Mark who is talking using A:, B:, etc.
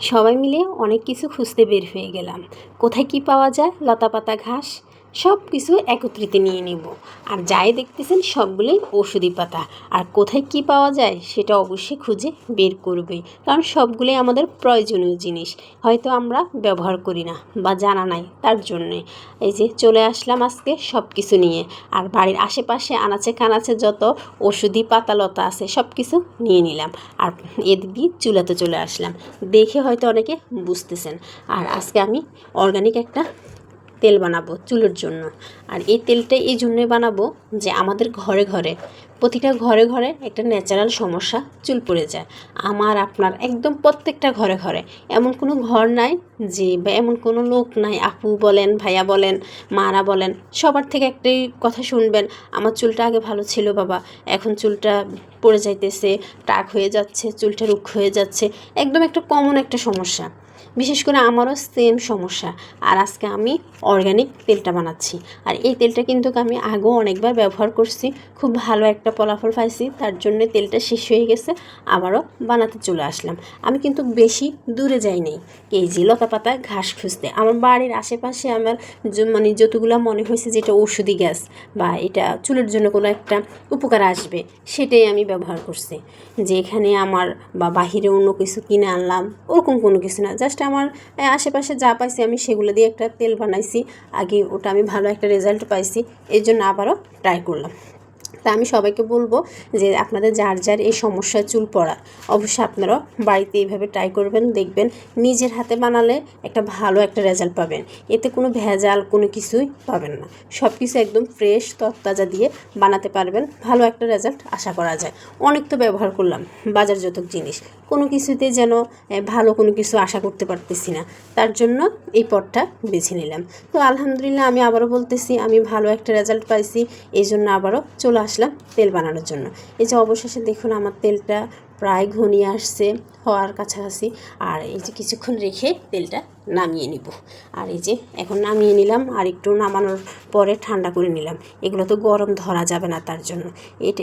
A: সবাই মিলে অনেক কিছু খুঁজতে বের হয়ে গেলাম। কোথায় কি পাওয়া যায়? লতা পাতা ঘাস? সব কিছু একত্রিত নিয়ে নিব। আর যাই দেখতেছেন সবগুলোই ওষুধি পাতা। আর কোথায় কি পাওয়া যায় সেটা অবশ্যই খুঁজে বের করবেই। কারণ সবগুলোই আমাদের প্রয়োজনীয় জিনিস। হয়তো আমরা ব্যবহার করি না বা জানা নাই তার জন্যে। এই যে চলে আসলাম আজকে সব কিছু নিয়ে। আর বাড়ির আশেপাশে আনাচে কানাচে যত ওষুধি পাতা লতা আছে সব কিছু নিয়ে নিলাম। আর এদিক চুলাতে চলে আসলাম। দেখে হয়তো অনেকে বুঝতেছেন। আর আজকে আমি অর্গানিক একটা তেল বানাবো চুলের জন্য। আর এই তেলটা এই জন্যই বানাবো যে আমাদের ঘরে ঘরে, প্রতিটা ঘরে ঘরে একটা ন্যাচারাল সমস্যা চুল পড়ে যায়। আমার, আপনার, একদম প্রত্যেকটা ঘরে ঘরে। এমন কোনো ঘর নাই যে, বা এমন কোনো লোক নাই, আপু বলেন, ভাইয়া বলেন, মারা বলেন, সবার থেকে একটাই কথা শুনবেন, আমার চুলটা আগে ভালো ছিল বাবা, এখন চুলটা পড়ে যাইতেছে, টাক হয়ে যাচ্ছে, চুলটা রুক্ষ হয়ে যাচ্ছে। একদম একটা কমন একটা সমস্যা। বিশেষ করে আমারও সেম সমস্যা। আর আজকে আমি অর্গানিক তেলটা বানাচ্ছি। আর এই তেলটা কিন্তু আমি আগেও অনেকবার ব্যবহার করছি। খুব ভালো একটা ফলাফল পাইছি। তার জন্য তেলটা শেষ হয়ে গেছে। আবারও বানাতে চলে আসলাম। আমি কিন্তু বেশি দূরে যাই নাই এই যে লতা পাতা ঘাস খুঁজতে। আমার বাড়ির আশেপাশে আমার মানে যতগুলো মনে হয়েছে যেটা ঔষধি গ্যাস বা এটা চুলের জন্য কোনো একটা উপকার আসবে, সেটাই আমি ব্যবহার করছি। যে এখানে আমার বা বাহিরে অন্য কিছু কিনে আনলাম, ওরকম কোনো কিছু না। জাস্ট আমার আশেপাশে যা পাইছি আমি সেগুলো দিয়ে একটা তেল বানাইছি। আগে ওটা আমি ভালো একটা রেজাল্ট পাইছি এই জন্য আবারও ট্রাই করলাম। তা আমি সবাইকে বলব যে আপনাদের যার যার এই সমস্যায় চুল পড়া, অবশ্যই আপনারাও বাড়িতে এইভাবে ট্রাই করবেন, দেখবেন নিজের হাতে বানালে একটা ভালো একটা রেজাল্ট পাবেন। এতে কোনো ভেজাল, কোনো কিছুই পাবেন না। সব কিছু একদম ফ্রেশ তরতাজা দিয়ে বানাতে পারবেন। ভালো একটা রেজাল্ট আশা করা যায়। অনেক তো ব্যবহার করলাম, বাজারজাতক জিনিস। কোনো কিছুতে যেন ভালো কোনো কিছু আশা করতে পারতেছি না। তার জন্য এই পথটা বেছে নিলাম। তো আলহামদুলিল্লাহ আমি আবারও বলতেছি, আমি ভালো একটা রেজাল্ট পাইছি এই জন্য আবারও চলে আসলাম তেল বানানোর জন্য। এই যে অবশেষে দেখুন আমার তেলটা প্রায় ঘনিয়ে আসছে, হওয়ার কাছাকাছি। আর এই যে কিছুক্ষণ রেখে তেলটা নামিয়ে নিব। আর এই যে এখন নামিয়ে নিলাম, আর একটু নামানোর পরে ঠান্ডা করে নিলাম। এগুলো তো গরম ধরা যাবে না তার জন্য। এটা